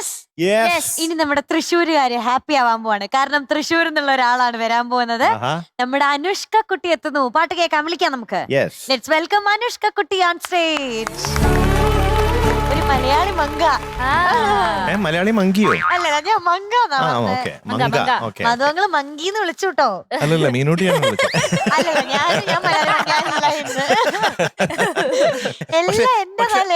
Yes yes ഇനി നമ്മുടെ തൃശ്ശൂരുകാര് happy ആവാൻ പോവാണ്. കാരണം തൃശ്ശൂർ എന്നുള്ള ഒരാളാണ് വരാൻ പോകുന്നത്. നമ്മുടെ അനുഷ്ക കുട്ടി എത്തുന്നു. പാട്ട് കേൾക്കാൻ വിളിക്കാം നമുക്ക്. യെസ് ലെറ്റ്സ് വെൽക്കം അനുഷ്ക കുട്ടി ഓൺ സ്റ്റേജ് ഒരു മലയാളി മങ്ക. മലയാളി മങ്കിയോ? അല്ല ഞാൻ മങ്ക മങ്ക. ഓക്കെ വിളിച്ചു കേട്ടോ അല്ലല്ല മീനൂട്ടിയാണ് വിളിച്ചത്. അല്ലല്ല ഞാൻ ഞാൻ മലയാളി പക്ഷെ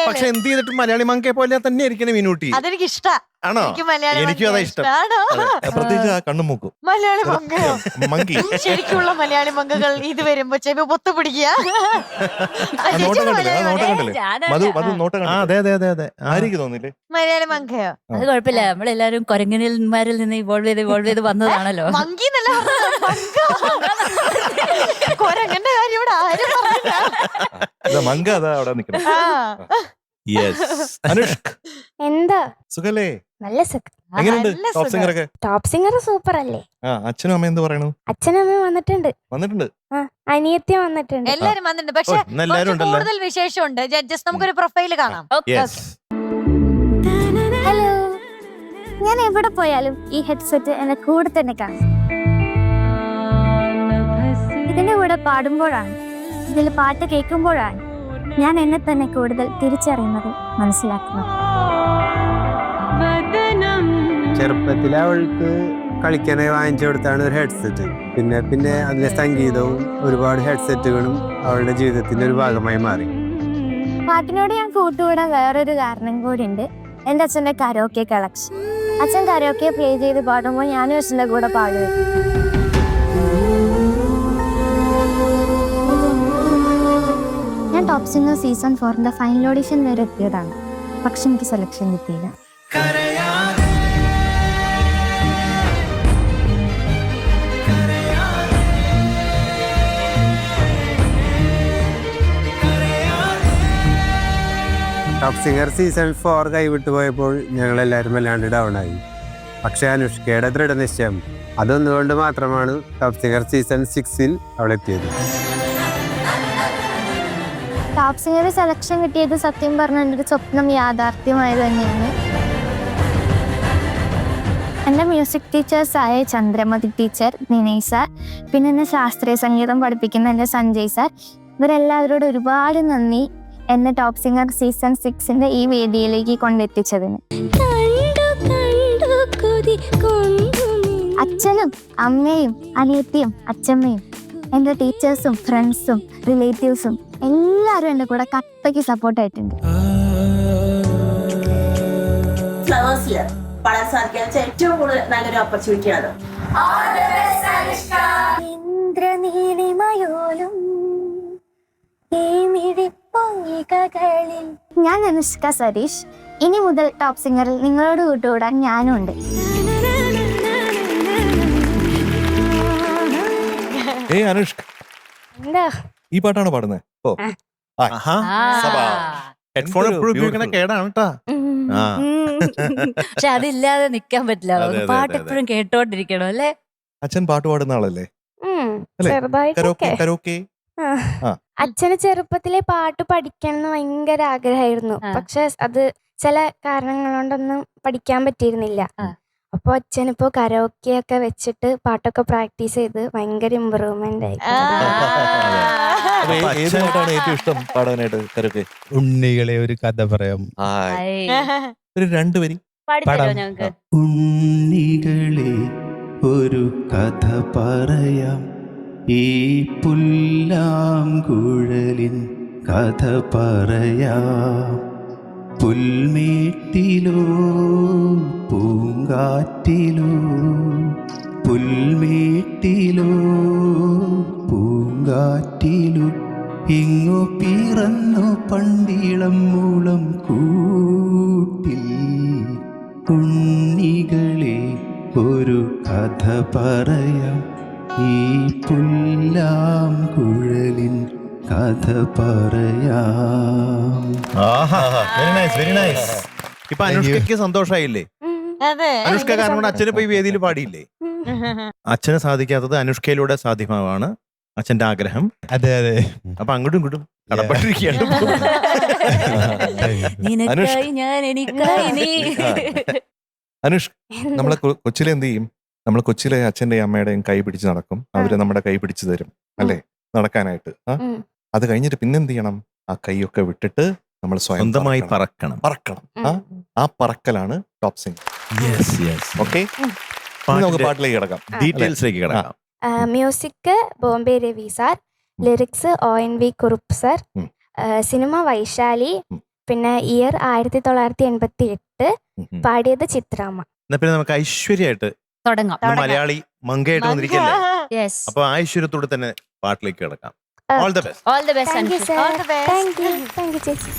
പക്ഷെ എന്ത് ചെയ്തിട്ടും മലയാളി മങ്കയെ പോലെ തന്നെ ഇരിക്കണേ മീനൂട്ടി. അതെനിക്ക് ഇഷ്ടാ ആണോ? എനിക്ക് മലയാളി എനിക്കും അതാ ഇഷ്ടം. ആണോ അതെ. പ്രത്യേകിച്ച് ആ കണ്ണും മൂക്കും. മലയാളി മങ്കയോ മങ്കി. ശരിക്കുള്ള മലയാളി മങ്കകൾ ഇത് വരുമ്പോ ചെവി പൊത്തു പിടിക്കുക. ആ നോട്ടം കണ്ടില്ലേ? ആ നോട്ടം കണ്ടില്ലേ? മധു മധു നോട്ടം ആ അതെ അതെ അതെ. അതെ ആയിരിക്കും തോന്നില്ലേ? മലയാളി മങ്കയോ അത് കുഴപ്പമില്ല. നമ്മളെല്ലാരും കൊരങ്ങനിൽമാരിൽ നിന്ന് ഇവോൾവ് ചെയ്ത് ഇവോൾവ് ചെയ്ത് വന്നതാണല്ലോ. മങ്കി എന്നല്ല പറഞ്ഞത്, മങ്ക. കൊരങ്ങന്റെ കാര്യം ഇവിടെ ആരും പറഞ്ഞില്ല ഇതാ മങ്ക അതാ അവിടെ ആ. യെസ് അനുഷ്ക്. എന്താ? സുഖല്ലേ? നല്ല സുഖം. എങ്ങനെയുണ്ട് നല്ല ടോപ്പ് സുഖം. സിംഗർ ഒക്കെ? ടോപ്പ് സിംഗർ സൂപ്പർ അല്ലേ? ആ അച്ഛനും അമ്മയും എന്ത് പറയണു? അച്ഛനും അമ്മയും വന്നിട്ടുണ്ട്. വന്നിട്ടുണ്ട്. ആ അനിയത്തി വന്നിട്ടുണ്ട്. എല്ലാരും വന്നിട്ടുണ്ട്. ഓ, പക്ഷെ ഇന്ന് എല്ലാവരും കുറച്ച് ഉണ്ടല്ലോ. കൂടുതൽ വിശേഷമുണ്ട്. ജഡ്ജസ് നമുക്കൊരു പ്രൊഫൈൽ കാണാം. യെസ് ഹലോ ഞാൻ എവിടെ പോയാലും ഈ ഹെഡ്സെറ്റ് എന്നെ കൂടെ തന്നെ കാണും. കൂടെ പാടുമ്പോഴാണ്. ഇതിൽ പാട്ട് കേൾക്കുമ്പോഴാണ് ഞാൻ എന്നെ തന്നെ കൂടുതൽ തിരിച്ചറിയുന്നത് മനസ്സിലാക്കുന്നത്. ചെറുപ്പത്തിലെ അവൾക്ക് കളിക്കാനായി വാങ്ങിച്ചു കൊടുത്താണ് ഒരു ഹെഡ്സെറ്റ് പിന്നെ പിന്നെ അതിലെ സംഗീതവും ഒരുപാട് ഹെഡ്സെറ്റുകളും അവളുടെ ജീവിതത്തിന്റെ ഒരു ഭാഗമായി മാറി. പാട്ടിനോട് ഞാൻ കൂട്ടുകൂടാൻ വേറൊരു കാരണം കൂടി ഉണ്ട് എന്റെ അച്ഛന്റെ കരോക്കെ കളക്ഷൻ അച്ഛൻ കരോക്കെ പ്ലേ ചെയ്ത് പാടുമ്പോൾ ഞാനും അച്ഛന്റെ കൂടെ പാടുമായിരുന്നു. ടോപ്പ് സിംഗർ സീസൺ ഫോറിന്റെ ഫൈനൽ ഓഡിഷൻ വരെ എത്തിയതാണ്. പക്ഷെ എനിക്ക് സെലക്ഷൻ കിട്ടിയില്ല. ടോപ്പ് സിംഗർ സീസൺ ഫോർ കൈവിട്ടു പോയപ്പോൾ ഞങ്ങൾ എല്ലാവരും വല്ലാണ്ട് ഡൗൺ ആയി. പക്ഷെ അനുഷ്കയുടെ ദൃഢനിശ്ചയം അതൊന്നുകൊണ്ട് മാത്രമാണ് ടോപ്പ് സിംഗർ സീസൺ സിക്സിൽ അവൾ ടോപ്പ് സിംഗർ സെലക്ഷൻ കിട്ടിയത് സത്യം പറഞ്ഞ എന്റെ ഒരു സ്വപ്നം യാഥാർത്ഥ്യമായത് തന്നെയാണ്. എന്റെ മ്യൂസിക് ടീച്ചേഴ്സായ ചന്ദ്രമതി ടീച്ചർ നിനയ് സാർ പിന്നെ എന്നെ ശാസ്ത്രീയ സംഗീതം പഠിപ്പിക്കുന്ന എന്റെ സഞ്ജയ് സാർ ഇവരെല്ലാവരോടും ഒരുപാട് നന്ദി എന്നെ ടോപ്പ് സിംഗർ സീസൺ സിക്സിന്റെ ഈ വേദിയിലേക്ക് കൊണ്ടെത്തിച്ചതിന്. അച്ഛനും അമ്മയും അനിയത്തിയും അച്ഛമ്മയും എന്റെ ടീച്ചേഴ്സും ഫ്രണ്ട്സും റിലേറ്റീവ്സും എല്ലാവരും എന്റെ കൂടെ കട്ടയ്ക്ക് സപ്പോർട്ടായിട്ടുണ്ട് ഫ്ലവേഴ്സിൽ പാടാൻ സാധിക്കാൻ വെച്ചാൽ ഏറ്റവും കൂടുതൽ നല്ലൊരു ഞാൻ അനുഷ്ക സരീഷ് ഇനി മുതൽ ടോപ്പ് സിംഗറിൽ നിങ്ങളോട് കൂട്ടുകൂടാൻ ഞാനും ഉണ്ട് ഏ അനുഷ് ഈ പാട്ടാണോ പാടുന്നത് ഓ ആഹാ. സബാ. ഹെഡ്ഫോൺ എപ്പോഴും ഉപയോഗിക്കണ കേടാണ് കേട്ടാ. പക്ഷെ അതില്ലാതെ നിക്കാൻ പറ്റില്ല. പാട്ട്. എപ്പോഴും കേട്ടോണ്ടിരിക്കണം അല്ലേ? അച്ഛൻ പാട്ട് പാടുന്ന ആളല്ലേ. അച്ഛന് ചെറുപ്പത്തിലെ പാട്ട് പഠിക്കണം എന്ന് ഭയങ്കര ആഗ്രഹമായിരുന്നു. പക്ഷെ അത് ചില കാരണങ്ങൾ കൊണ്ടൊന്നും പഠിക്കാൻ പറ്റിയിരുന്നില്ല. ആ. അപ്പൊ അച്ഛൻ ഇപ്പോ കരോക്കെ ഒക്കെ വെച്ചിട്ട് പാട്ടൊക്കെ പ്രാക്ടീസ് ചെയ്ത് ഭയങ്കര ഇമ്പ്രൂവ്മെന്റ് ആയി. ആ. അപ്പൊ ഏ- ഏത് പാട്ടാണ് ഏറ്റവും ഇഷ്ടം പാടാനായിട്ട് കരോക്കെ? ഉണ്ണികളെ ഒരു കഥ പറയാം. ഒരു രണ്ടു വരി. പാടിത്തരോ പാടാം. ഞങ്ങക്ക് ഉണ്ണികളെ ഒരു കഥ പറയാം. ഈ പുല്ലാം കുഴലിൻ കഥ പറയാം. പുൽമേട്ടിലോ പൂങ്കാറ്റിലോ പുൽമേട്ടിലോ പൂങ്കാറ്റിലോ ഇങ്ങു പിറന്നു പണ്ടിളം മൂളം കൂട്ടിൽ ഉണ്ണികളെ ഒരു കഥ പറയാം. ഈ പുല്ലാം കുഴലിൻ കഥ പറയാം. വെരി നൈസ് വെരി നൈസ് ഇപ്പൊ അനുഷ്കയ്ക്ക് സന്തോഷായില്ലേ? അതെ. അനുഷ്ക കാരണം കൊണ്ട് അച്ഛന് പോയി വേദിയിൽ പാടിയില്ലേ? അച്ഛന് സാധിക്കാത്തത് അനുഷ്കയിലൂടെ സാധ്യമാവാണ് അച്ഛന്റെ ആഗ്രഹം. അതെ അതെ. അപ്പൊ അങ്ങോട്ടും ഇങ്ങോട്ടും കടപ്പെട്ടിരിക്കുകയാണ്. അനുഷ് നമ്മളെ കൊ- കൊച്ചിലെ എന്ത് ചെയ്യും? നമ്മൾ കൊച്ചിലെ അച്ഛന്റെയും അമ്മയുടെയും കൈ പിടിച്ച് നടക്കും. അവർ നമ്മുടെ കൈ പിടിച്ചു തരും. അല്ലേ? നടക്കാനായിട്ട്. ആ? അത് കഴിഞ്ഞിട്ട് പിന്നെന്ത് ചെയ്യണം? ആ കൈയൊക്കെ വിട്ടിട്ട് നമ്മൾ സ്വന്തമായി പറക്കണം. പറക്കണം. ആ? ആ പറക്കലാണ് ടോപ് സിംഗ് ഓക്കെ? നമുക്ക് പാട്ടിലേക്ക് കിടക്കാം. ഡീറ്റെയിൽസിലേക്ക് കിടക്കാം. Music Bombay Ravi sir lyrics O N V Kurup sir cinema Vaishali പിന്നെ ഇയർ ആയിരത്തി തൊള്ളായിരത്തി എൺപത്തി എട്ട്. പാടിയത് ചിത്രാമ്മ. എന്നാ പിന്നെ നമുക്ക് ഐശ്വര്യമായിട്ട് തുടങ്ങാം. മലയാളി മങ്കയായിട്ട് വന്നിരിക്കല്ലേ അപ്പൊ ഐശ്വര്യത്തോടെ തന്നെ പാട്ടിലേക്ക് കിടക്കാം. All the best all the best thank you Anushka All sir the best. Thank you thank you ചേച്ചി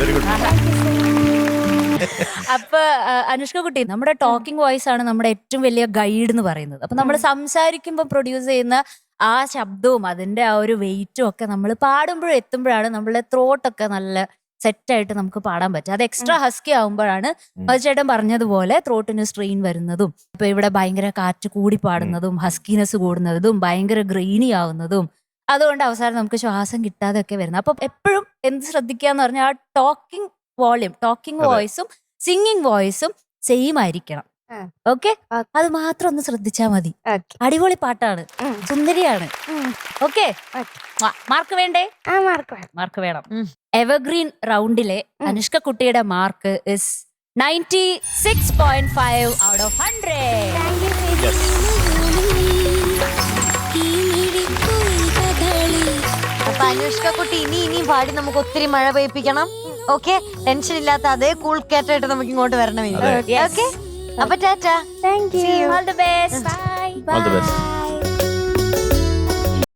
വെരി ഗുഡ് അപ്പൊ അനുഷ്ക കുട്ടി നമ്മുടെ ടോക്കിംഗ് വോയിസ് ആണ് നമ്മുടെ ഏറ്റവും വലിയ ഗൈഡ് എന്ന് പറയുന്നത്. അപ്പൊ നമ്മൾ സംസാരിക്കുമ്പോൾ പ്രൊഡ്യൂസ് ചെയ്യുന്ന ആ ശബ്ദവും അതിന്റെ ആ ഒരു വെയിറ്റും ഒക്കെ നമ്മൾ പാടുമ്പോഴും എത്തുമ്പോഴാണ് നമ്മളെ ത്രോട്ടൊക്കെ നല്ല സെറ്റ് ആയിട്ട് നമുക്ക് പാടാൻ പറ്റും അത് എക്സ്ട്രാ ഹസ്കി ആവുമ്പോഴാണ് ചേട്ടൻ പറഞ്ഞതുപോലെ ത്രോട്ടിന് സ്ട്രെയിൻ വരുന്നതും ഇപ്പൊ ഇവിടെ ഭയങ്കര കാറ്റ് കൂടി പാടുന്നതും ഹസ്കിനെസ് കൂടുന്നതും ഭയങ്കര ഗ്രെയിനി ആവുന്നതും അതുകൊണ്ട് അവസാനം നമുക്ക് ശ്വാസം കിട്ടാതെ ഒക്കെ വരുന്നത് അപ്പൊ എപ്പോഴും എന്ത് ശ്രദ്ധിക്കാന്ന് പറഞ്ഞാൽ ആ ടോക്കിംഗ് വോളിയം ടോക്കിംഗ് വോയിസും സിംഗിങ് വോയിസും സെയിം ആയിരിക്കണം. ഓക്കെ അത് മാത്രം ഒന്ന് ശ്രദ്ധിച്ചാൽ മതി. അടിപൊളി പാട്ടാണ്. സുന്ദരിയാണ്. ഓക്കെ. മാർക്ക് വേണ്ടേ? ആ മാർക്ക് വേണം. മാർക്ക് വേണം. എവർഗ്രീൻ റൗണ്ടിലെ അനുഷ്ക കുട്ടിയുടെ mark is ninety six point five out of hundred Anushka കുട്ടി ഇനി ഇനിയും പാടി നമുക്ക് ഒത്തിരി മഴ പെയ്പ്പിക്കണം ഓക്കെ ടെൻഷൻ ഇല്ലാത്ത അതേ കൂൾ കേട്ടായിട്ട് നമുക്ക് ഇങ്ങോട്ട് വരണം. ഓക്കെ അപ്പൊ tata. Thank you all the best bye all the best